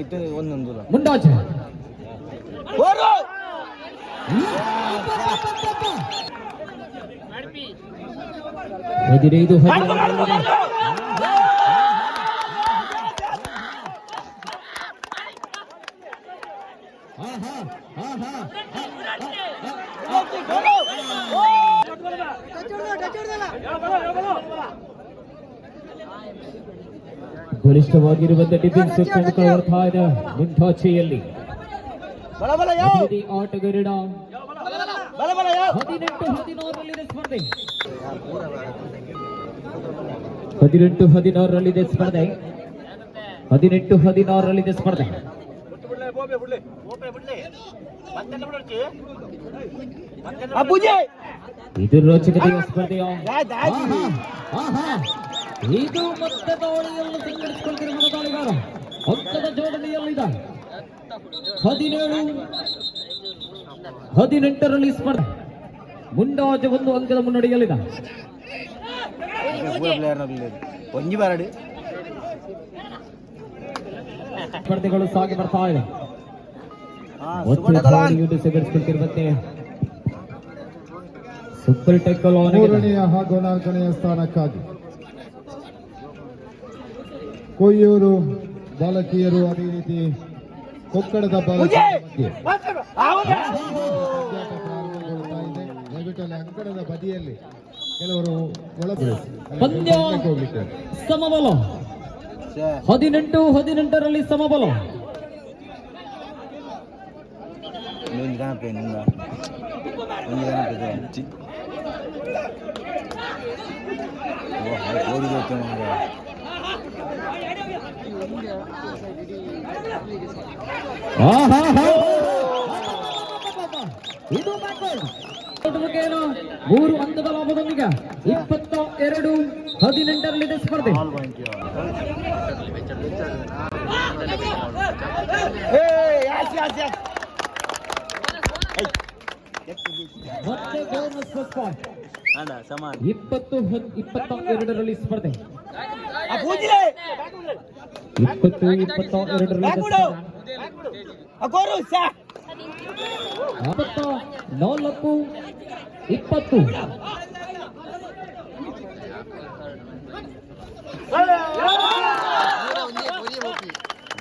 ಇದು ಒಂದೊಂದು ದೂರ ಮುಂಡಾಜೆ ಹದಿನೈದು ಹದಿನಾರರಲ್ಲಿ ಆಹಾ, ಆಹಾ, ಬಲಿಷ್ಠವಾಗಿರುವಂತ ಡಿಫೆನ್ಸ್ ಬರ್ತಾ ಇದೆ ಮುಂಟಾಚೆಯಲ್ಲಿ ಆಟಗಾರರ. ಹದಿನೆಂಟು ಹದಿನಾರರಲ್ಲಿದೆ ಸ್ಪರ್ಧೆ. ಹದಿನೆಂಟು ಹದಿನಾರರಲ್ಲಿದೆ ಸ್ಪರ್ಧೆ. ಹದಿನೆಂಟು ಹದಿನಾರರಲ್ಲಿದೆ ಸ್ಪರ್ಧೆ. ಇದು ರೋಚಕತೆಯ ಸ್ಪರ್ಧೆಯ. ಇದು ಮತ್ತೆ ದಾಳಿಯನ್ನು ಸಂಘಟಿಸಿಕೊಂಡಿರುವ ದಾಳಿಗಾರ ಅಂಕದ ಜೋಡಣೆಯಲ್ಲಿದೆ. ಹದಿನೇಳು ಹದಿನೆಂಟರಲ್ಲಿ ಸ್ಪರ್ಧೆ. ಮುಂಡಾಜ ಒಂದು ಅಂಕದ ಮುನ್ನಡೆಯಲ್ಲಿದೆ. ಪೂರ ಪ್ಲೇಯರ್ ಒಂಜಿ ಬಾರಡಿ ಸ್ಪರ್ಧೆಗಳು ಸಾಗಿ ಬರ್ತಾ ದಲಾನ್ ದಾಳಿಯನ್ನು ಸೂಪರ್ ಟೆಕಲ್ ಮೂರನೆಯ ಹಾಗೂ ನಾಲ್ಕನೆಯ ಸ್ಥಾನಕ್ಕಾಗಿ. ಕೊಯ್ಯೂರು ಬಾಲಕಿಯರು ಅದೇ ರೀತಿ ಕೊಕ್ಕಡದ ಬಾಲಕಿಯರ ದಯವಿಟ್ಟು ಅಲ್ಲಿ ಅಂಕಣದ ಬದಿಯಲ್ಲಿ ಕೆಲವರು. ಸಮಬಲ. ಹದಿನೆಂಟು ಹದಿನೆಂಟರಲ್ಲಿ ಸಮಬಲ. ನಿಂದ ಒಂದು. ಓ ಹಾಗೆ. ಇದು ಮೂರು ಹಂತದ ಲಾಭದೊಂದಿಗೆ ಇಪ್ಪತ್ತ ಎರಡು ಹದಿನೆಂಟರಲ್ಲಿದೆ ಸ್ಪರ್ಧೆ. ಇಪ್ಪತ್ತು ಇಪ್ಪತ್ತ ಎರಡರಲ್ಲಿ ಸ್ಪರ್ಧೆ. ಇಪ್ಪತ್ತು ಇಪ್ಪತ್ತ ಎರಡರಲ್ಲಿ ನಾಲ್ಕು ಇಪ್ಪತ್ತು.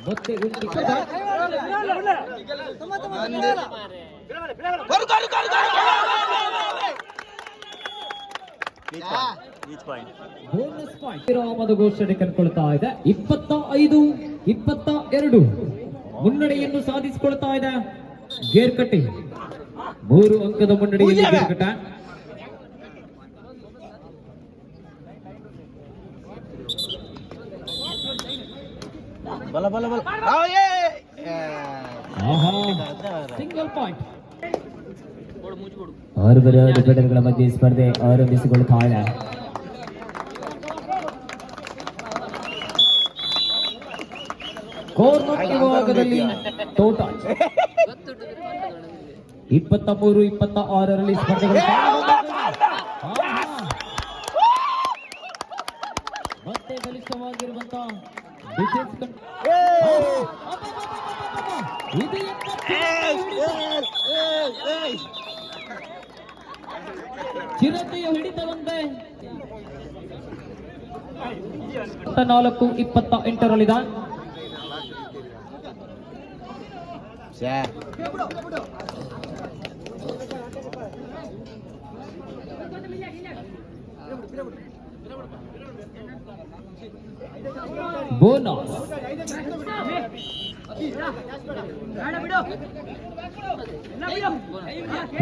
ಮತ್ತೆ ಇಪ್ಪತ್ತ ಬೋನಸ್ ಪಾಯಿಂಟ್ ವಿರಾಮದ ಘೋಷಣೆ ಇದೆ. ಇಪ್ಪತ್ತ ಐದು ಇಪ್ಪತ್ತ ಎರಡು. ಮುನ್ನಡೆಯನ್ನು ಸಾಧಿಸಿಕೊಳ್ತಾ ಇದೆ. ಗೇರ್ ಕಟ್ಟಿ ಮೂರು ಅಂಕದ ಮುನ್ನಡೆಯಲ್ಲಿ ಆರು ಬರೆಯ ಬಲ ಬಲ ಬಲ. ಸಿಂಗಲ್ ಪಾಯಿಂಟ್ ಡಿಫೆಂಡರ್ಗಳ ಮಧ್ಯೆ ಸ್ಪರ್ಧೆ ಆರಂಭಿಸಿಕೊಳ್ತಾ ಇದೆ. ಕಾರ್ನರ್ ವಿಭಾಗದಲ್ಲಿ ತೋಟ ಇಪ್ಪತ್ತ ಮೂರು ಇಪ್ಪತ್ತ ಆರರಲ್ಲಿ ಸ್ಪರ್ಧೆಗಳು. ಮತ್ತೆ ಬಲಿಷ್ಠವಾಗಿರುವಂತ. ಚಿರತೆಯ ಹಿಡಿತವಂತೆ ನಾಲ್ಕು ಇಪ್ಪತ್ತ ಎಂಟರಲ್ಲಿದೆ ಛೇ. ಬೋನಸ್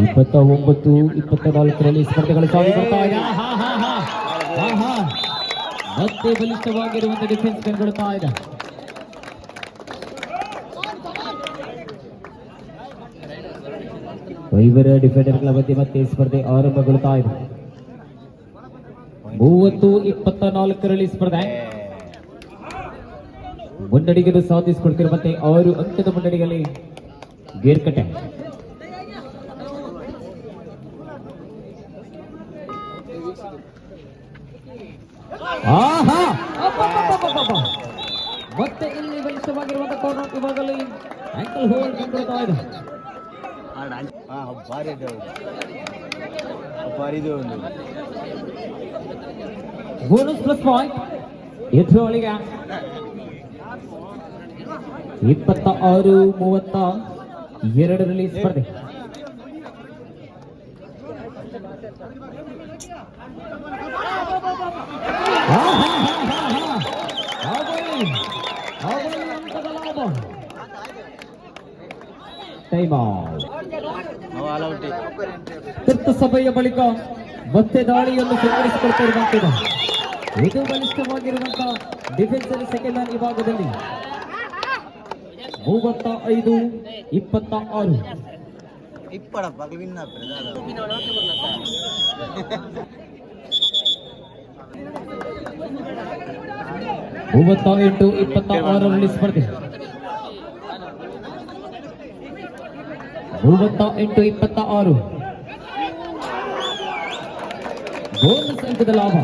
ಇಪ್ಪತ್ತ ಒಂಬತ್ತು ಇಪ್ಪತ್ತ ನಾಲ್ಕರಲ್ಲಿ ಸ್ಪರ್ಧೆಗಳು ಸಾಗಿ ಬರ್ತಾ ಇದೆ. ಮತ್ತೆ ಬಲಿಷ್ಠವಾಗಿರುವಂತಹ ಡಿಫೆನ್ಸ್ ಕಂಡುಕೊಳ್ತಾ ಇದೆ ಐವರ ಡಿಫೆಂಡರ್ಗಳ ಮಧ್ಯೆ ಮತ್ತೆ ಸ್ಪರ್ಧೆ ಆರಂಭಗೊಳ್ತಾ ಇದೆ. ಮೂವತ್ತು ಇಪ್ಪತ್ತ ನಾಲ್ಕರಲ್ಲಿ ಸ್ಪರ್ಧೆ. ಮುನ್ನಡೆಗಲು ಮತ್ತೆ ಆರು ಅಂಕದ ಮುನ್ನಡೆಯಲ್ಲಿ ಗೇರ್ಕಟ್ಟೆ. ಆಹಾ! ಮತ್ತೆ ಇಲ್ಲಿ ಬಲಿಷ್ಠವಾಗಿರುವಂತಹ ಕಾರ್ನರ್ ವಿಭಾಗದಲ್ಲಿ ಆಂಕಲ್ ಹೋಲ್ಡ್ ಕಂಡುಕೊಳ್ತಾ ಇದೆ. ಹಾಂ ಭಾರಿ ಇದೆ ಭಾರಿ ಇದೆ ಒಂದು. ಬೋನಸ್ ಪ್ಲಸ್ ಪಾಯಿಂಟ್ ಎದುರುಳಿಗೆ ಇಪ್ಪತ್ತ ಆರು ಮೂವತ್ತ ಎರಡರಲ್ಲಿ ಸ್ಪರ್ಧೆ. ಟೈಮ್ ಔಟ್ ತುರ್ತು ಸಭೆಯ ಬಳಿಕ ಮತ್ತೆ ದಾಳಿಯನ್ನು ಸಂಗ್ರಹಿಸಿಕೊಳ್ತಾ ಇರುವಂತಿದೆ. ಇದು ಬಲಿಷ್ಠವಾಗಿರುವಂತಹ ಡಿಫೆನ್ಸ್ ಅಲ್ಲಿ ಸೆಕೆಂಡ್ ಹ್ಯಾಂಡ್ ವಿಭಾಗದಲ್ಲಿ ಮೂವತ್ತ ಐದು ಇಪ್ಪತ್ತ ಆರು ಮೂವತ್ತ ಎಂಟು ಇಪ್ಪತ್ತ ಆರರಲ್ಲಿ ಸ್ಪರ್ಧೆ. ಮೂವತ್ತ ಎಂಟು ಇಪ್ಪತ್ತ ಆರು ಬೋನಸ್ ಅಂಕದ ಲಾಭ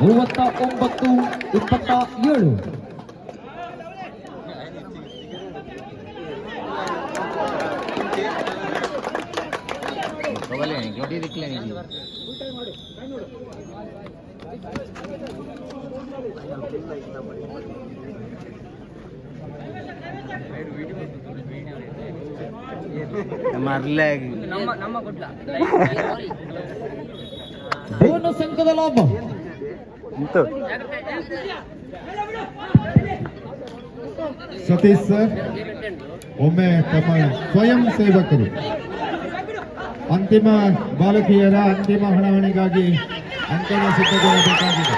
ಮೂವತ್ತ ಒಂಬತ್ತು ಇಪ್ಪತ್ತ ಏಳು ಅಂಕದ ಲಾಭ. ಇಂತು ಸತೀಶ್ ಸರ್ ಒಮ್ಮೆ ತಮ್ಮ ಸ್ವಯಂ ಸೇವಕರು. ಅಂತಿಮ ಬಾಲಕಿಯರ ಅಂತಿಮ ಹಣಾವಣಿಗಾಗಿ ಅಂತಿಮ ಸಿದ್ಧಗೊಳ್ಳಬೇಕಾಗಿದೆ.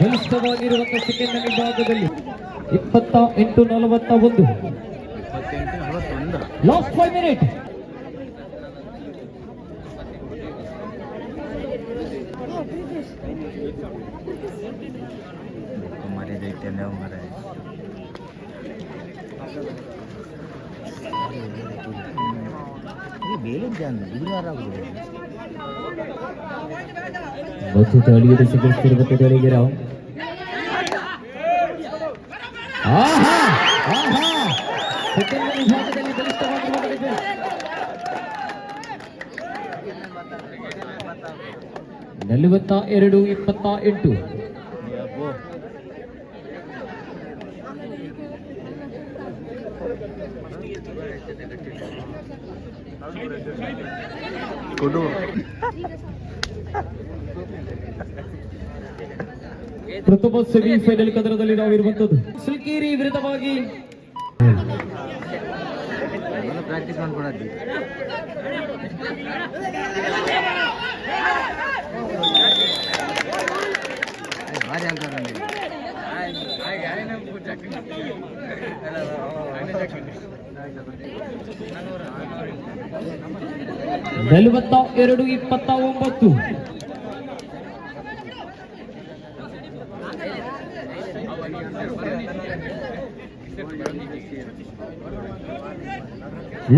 ಬಲಿಷ್ಠವಾಗಿರುವಂತಹ ಸೆಕೆಂಡ್ ವಿಭಾಗದಲ್ಲಿ ಇಪ್ಪತ್ತ ಎಂಟು ನಲವತ್ತ ಒಂದು ಲಾಸ್ಟ್ ಫೈವ್ ಮಿನಿಟ್ ಐತೆ ನಾವು ಮರ ಬೇರೆ ಜಾನ ಗುರುವಾರ ಆಗುದು ಮತ್ತು ದಾಳಿಯನ್ನು ಸಿಗರಿಸಿರುವ ದಾಳಿಗೆ ರಾವ್ ಆಹಾ ಆಹಾ ಸೆಕೆಂಡ್ ವಿಭಾಗದಲ್ಲಿ ಬಲಿಷ್ಠವಾಗಿರುವ ಡಿಫೆನ್ಸ್. ನಲವತ್ತ ಎರಡು ಇಪ್ಪತ್ತ ಎಂಟು. ಕೊಡು. ಪ್ರಥಮ ಸೆಮಿಫೈನಲ್ ಕದರದಲ್ಲಿ ನಾವಿರುವಂತದ್ದು ಸಿಲ್ಕೀರಿ ವಿರುದ್ಧವಾಗಿ ಪ್ರಾಕ್ಟೀಸ್ ಮಾಡ್ಕೊಡತ್ತಿ ನಲವತ್ತ ಎರಡು ಇಪ್ಪತ್ತ ಒಂಬತ್ತು.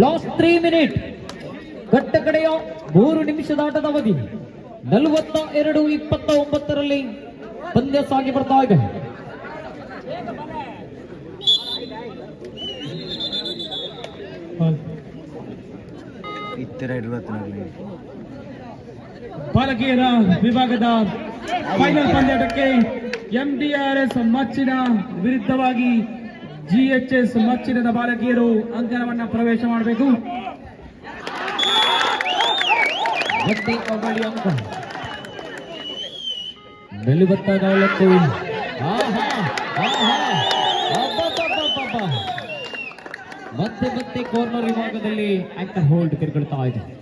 ಲಾಸ್ಟ್ ತ್ರೀ ಮಿನಿಟ್ ಕಟ್ಟ ಕಡೆಯ ಮೂರು ನಿಮಿಷದ ಆಟದ ಅವಧಿ. ನಲವತ್ತ ಎರಡು ಇಪ್ಪತ್ತ ಒಂಬತ್ತರಲ್ಲಿ ಪಂದ್ಯ ಸಾಗಿ ಬರ್ತಾ ಇದೆ. ಬಾಲಕಿಯರ ವಿಭಾಗದ ಫೈನಲ್ ಪಂದ್ಯಾಟಕ್ಕೆ ಎಂಡಿಆರ್ಎಸ್ ಮಚ್ಚಿನ ವಿರುದ್ಧವಾಗಿ ಜಿಎಚ್ಎಸ್ ಮಚ್ಚಿನದ ಬಾಲಕಿಯರು ಅಂಕಣವನ್ನ ಪ್ರವೇಶ ಮಾಡಬೇಕು. ಅಂಕ. ನಲವತ್ತ. ಮತ್ತೆ ಮತ್ತೆ ಕಾರ್ನರ್ ವಿಭಾಗದಲ್ಲಿ ಆಂಕರ್ ಹೋಲ್ಡ್ ಕೈಗೊಳ್ತಾ ಇದೆ.